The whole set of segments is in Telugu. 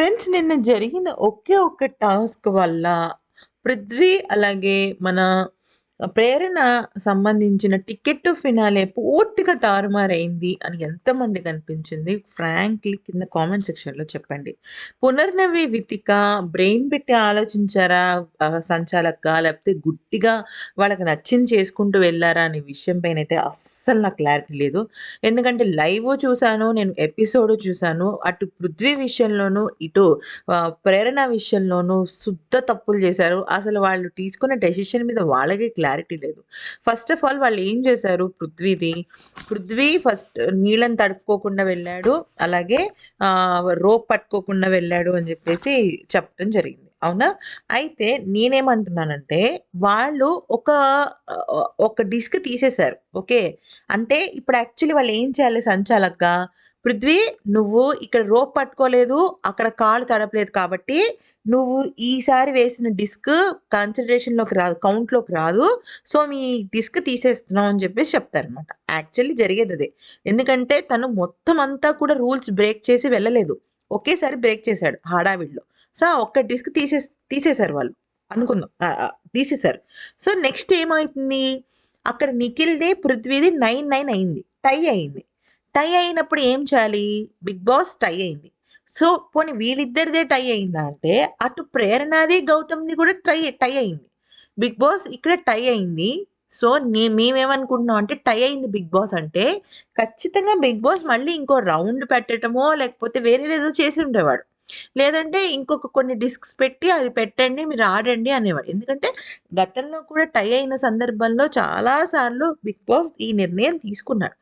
ఫ్రెండ్స్ నిన్న జరిగిన ఒకే ఒక్క టాస్క్ వల్ల పృథ్వీ అలాగే మన ప్రేరణ సంబంధించిన టికెట్ టు ఫినాలే పూర్తిగా తారుమారైంది అని ఎంతమంది కనిపించింది ఫ్రాంక్లీ కింద కామెంట్ సెక్షన్లో చెప్పండి. పునర్నవి వితిక బ్రెయిన్ పెట్టి ఆలోచించారా? సంచాలక లేకపోతే గుట్టిగా వాళ్ళకి నచ్చింది చేసుకుంటూ వెళ్ళారా అనే విషయం పైన అయితే అస్సలు నాకు క్లారిటీ లేదు. ఎందుకంటే లైవ్ చూశాను నేను ఎపిసోడ్ చూశాను అటు పృథ్వీ విషయంలోనూ ఇటు ప్రేరణ విషయంలోనూ శుద్ధ తప్పులు చేశారు. అసలు వాళ్ళు తీసుకున్న డెసిషన్ మీద వాళ్ళకే క్లారిటీ క్లారిటీ లేదు. ఫస్ట్ ఆఫ్ ఆల్ వాళ్ళు ఏం చేశారు? పృథ్వీది పృథ్వీ ఫస్ట్ నీళ్ళని తడుపుకోకుండా వెళ్ళాడు. అలాగే రోప్ పట్టుకోకుండా వెళ్ళాడు అని చెప్పేసి చెప్పడం జరిగింది. అవునా? అయితే నేనేమంటున్నానంటే వాళ్ళు ఒక ఒక డిస్క్ తీసేశారు. ఓకే? అంటే ఇప్పుడు యాక్చువల్లీ వాళ్ళు ఏం చేయాలి సంచాలక పృథ్వీ నువ్వు ఇక్కడ రోప్ పట్టుకోలేదు అక్కడ కాలు తడపలేదు కాబట్టి నువ్వు ఈసారి వేసిన డిస్క్ కన్సిడరేషన్లోకి రాదు కౌంట్లోకి రాదు. సో మీ డిస్క్ తీసేస్తున్నావు అని చెప్పేసి చెప్తారనమాట యాక్చువల్లీ జరిగేది అదే. ఎందుకంటే తను మొత్తం అంతా కూడా రూల్స్ బ్రేక్ చేసి వెళ్ళలేదు. ఒకేసారి బ్రేక్ చేశాడు హడావిడిలో. సో ఒక్క డిస్క్ తీసే తీసేశారు వాళ్ళు. అనుకుందాం. తీసేశారు. సో నెక్స్ట్ ఏమవుతుంది అక్కడ నిఖిల్ది పృథ్వీది నైన్ నైన్ అయింది. టై అయింది. టై అయినప్పుడు ఏం చేయాలి? బిగ్ బాస్ టై అయింది. సో పోనీ వీళ్ళిద్దరిదే టై అయిందా అంటే అటు ప్రేరణది గౌతమ్ది కూడా ట్రై టై అయింది. బిగ్ బాస్ ఇక్కడ టై అయింది. సో నే మేమేమనుకుంటున్నాం అంటే టై అయింది బిగ్ బాస్ అంటే ఖచ్చితంగా బిగ్ బాస్ మళ్ళీ ఇంకో రౌండ్ పెట్టడమో లేకపోతే వేరేది ఏదో చేసి ఉండేవాడు. లేదంటే ఇంకొక కొన్ని డిస్క్స్ పెట్టి అది పెట్టండి మీరు ఆడండి అనేవాడు. ఎందుకంటే గతంలో కూడా టై అయిన సందర్భంలో చాలా సార్లు బిగ్ బాస్ ఈ నిర్ణయం తీసుకున్నాడు.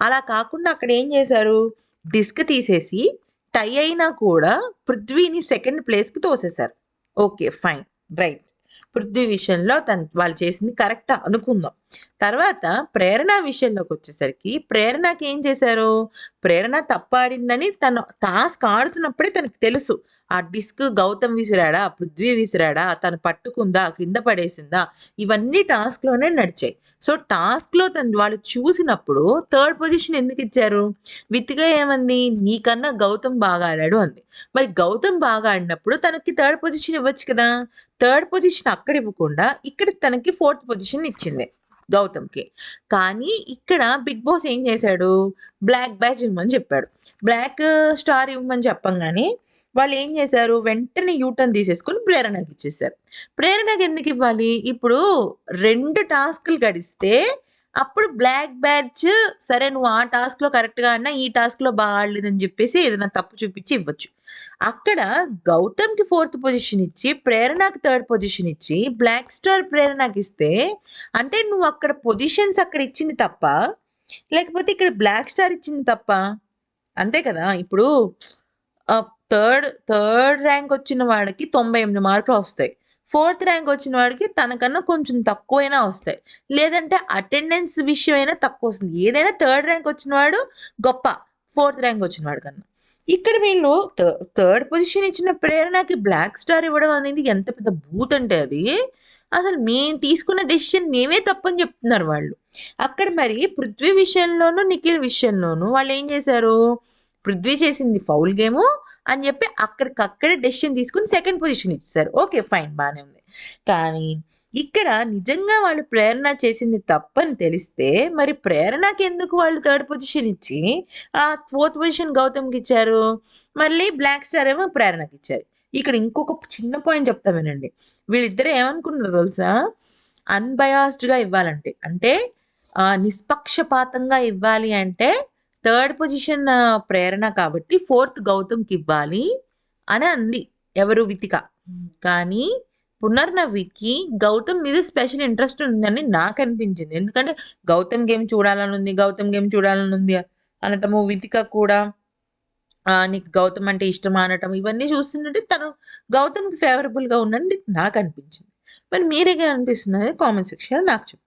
అలా కాకుండా అక్కడ ఏం చేశారు? డిస్క్ తీసేసి టై అయినా కూడా పృథ్వీని సెకండ్ ప్లేస్కి తోసేశారు. Okay fine right. పృథ్వీ విషయంలో తను వాళ్ళు చేసింది కరెక్ట్ అనుకుందాం. తర్వాత ప్రేరణ విషయంలోకి వచ్చేసరికి ప్రేరణకి ఏం చేశారు? ప్రేరణ తప్పాడిందని తను టాస్క్ ఆడుతున్నప్పుడే తనకు తెలుసు. ఆ డిస్క్ గౌతమ్ విసిరాడా? పృథ్వీ విసిరాడా? తను పట్టుకుందా? కింద పడేసిందా? ఇవన్నీ టాస్క్లోనే నడిచాయి. సో టాస్క్లో తను వాళ్ళు చూసినప్పుడు థర్డ్ పొజిషన్ ఎందుకు ఇచ్చారు? విత్గా ఏమంది? నీకన్నా గౌతమ్ బాగా ఆడాడు అంది. మరి గౌతమ్ బాగా ఆడినప్పుడు తనకి థర్డ్ పొజిషన్ ఇవ్వచ్చు కదా? థర్డ్ పొజిషన్ అక్కడ ఇవ్వకుండా ఇక్కడ తనకి ఫోర్త్ పొజిషన్ ఇచ్చింది. గౌతమ్కి. కానీ ఇక్కడ బిగ్ బాస్ ఏం చేశాడు? బ్లాక్ బ్యాచ్ ఇవ్వమని చెప్పాడు. బ్లాక్ స్టార్ ఇవ్వమని చెప్పంగానే వాళ్ళు ఏం చేశారు? వెంటనే యూటర్న్ తీసేసుకుని ప్రేరణకి ఇచ్చేసారు ప్రేరణకి ఎందుకు ఇవ్వాలి? ఇప్పుడు రెండు టాస్క్లు గడిస్తే అప్పుడు బ్లాక్ బ్యాచ్ సరే నువ్వు ఆ టాస్క్లో కరెక్ట్గా అన్నా ఈ టాస్క్లో బాగాలేదని బాగా ఆడలేదని చెప్పేసి ఏదైనా తప్పు చూపించి ఇవ్వచ్చు. అక్కడ గౌతమ్కి ఫోర్త్ పొజిషన్ ఇచ్చి ప్రేరణకి థర్డ్ పొజిషన్ ఇచ్చి బ్లాక్ స్టార్ ప్రేరణకి ఇస్తే అంటే నువ్వు అక్కడ పొజిషన్స్ అక్కడ ఇచ్చింది తప్ప లేకపోతే ఇక్కడ బ్లాక్ స్టార్ ఇచ్చింది తప్ప అంతే కదా? ఇప్పుడు థర్డ్ థర్డ్ ర్యాంక్ వచ్చిన వాడికి తొంభై ఎనిమిది మార్కులు వస్తాయి. ఫోర్త్ ర్యాంక్ వచ్చిన వాడికి తనకన్నా కొంచెం తక్కువైనా వస్తాయి. లేదంటే అటెండెన్స్ విషయం అయినా తక్కువ వస్తుంది. ఏదైనా థర్డ్ ర్యాంక్ వచ్చిన వాడు గొప్ప. ఫోర్త్ ర్యాంక్ వచ్చిన వాడు కన్నా. ఇక్కడ వీళ్ళు థర్డ్ పొజిషన్ ఇచ్చిన ప్రేరణకి బ్లాక్ స్టార్ ఇవ్వడం అనేది ఎంత పెద్ద బూత్ అంటే అది అసలు మేము తీసుకున్న డెసిషన్ మేమే తప్పని చెప్తున్నారు వాళ్ళు. అక్కడ మరి పృథ్వీ విషయంలోనూ నిఖిల్ విషయంలోనూ వాళ్ళు ఏం చేశారు? పృథ్వీ చేసింది ఫౌల్ గేమ్ అని చెప్పి అక్కడికక్కడే డెసిషన్ తీసుకుని సెకండ్ పొజిషన్ ఇచ్చేసారు. ఓకే ఫైన్ బాగానే ఉంది. కానీ ఇక్కడ నిజంగా వాళ్ళు ప్రేరణ చేసింది తప్పని తెలిస్తే మరి ప్రేరణకి ఎందుకు వాళ్ళు థర్డ్ పొజిషన్ ఇచ్చి ఆ ఫోర్త్ పొజిషన్ గౌతమ్కి ఇచ్చారు? మళ్ళీ బ్లాక్ స్టార్ ఏమో ప్రేరణకి ఇచ్చారు. ఇక్కడ ఇంకొక చిన్న పాయింట్ చెప్తా వినండి. వీళ్ళిద్దరు ఏమనుకున్నారు తెలుసా? అన్బయాస్డ్గా ఇవ్వాలంటే అంటే నిష్పక్షపాతంగా ఇవ్వాలి అంటే థర్డ్ పొజిషన్ ప్రేరణ కాబట్టి ఫోర్త్ గౌతమ్కి ఇవ్వాలి అని అంది. ఎవరు? వితిక. కానీ పునర్నవికి గౌతమ్ మీద స్పెషల్ ఇంట్రెస్ట్ ఉందని నాకు అనిపించింది. ఎందుకంటే గౌతమ్ గేమ్ చూడాలని ఉంది గౌతమ్ గేమ్ చూడాలని ఉంది అనటము వితిక కూడా నీకు గౌతమ్ అంటే ఇష్టం అనటం ఇవన్నీ చూస్తుంటే తను గౌతమ్కి ఫేవరబుల్గా ఉందండి నాకు అనిపించింది. మరి మీరేగా అనిపిస్తుంది కామెంట్ సెక్షన్లో నాకు చెప్పండి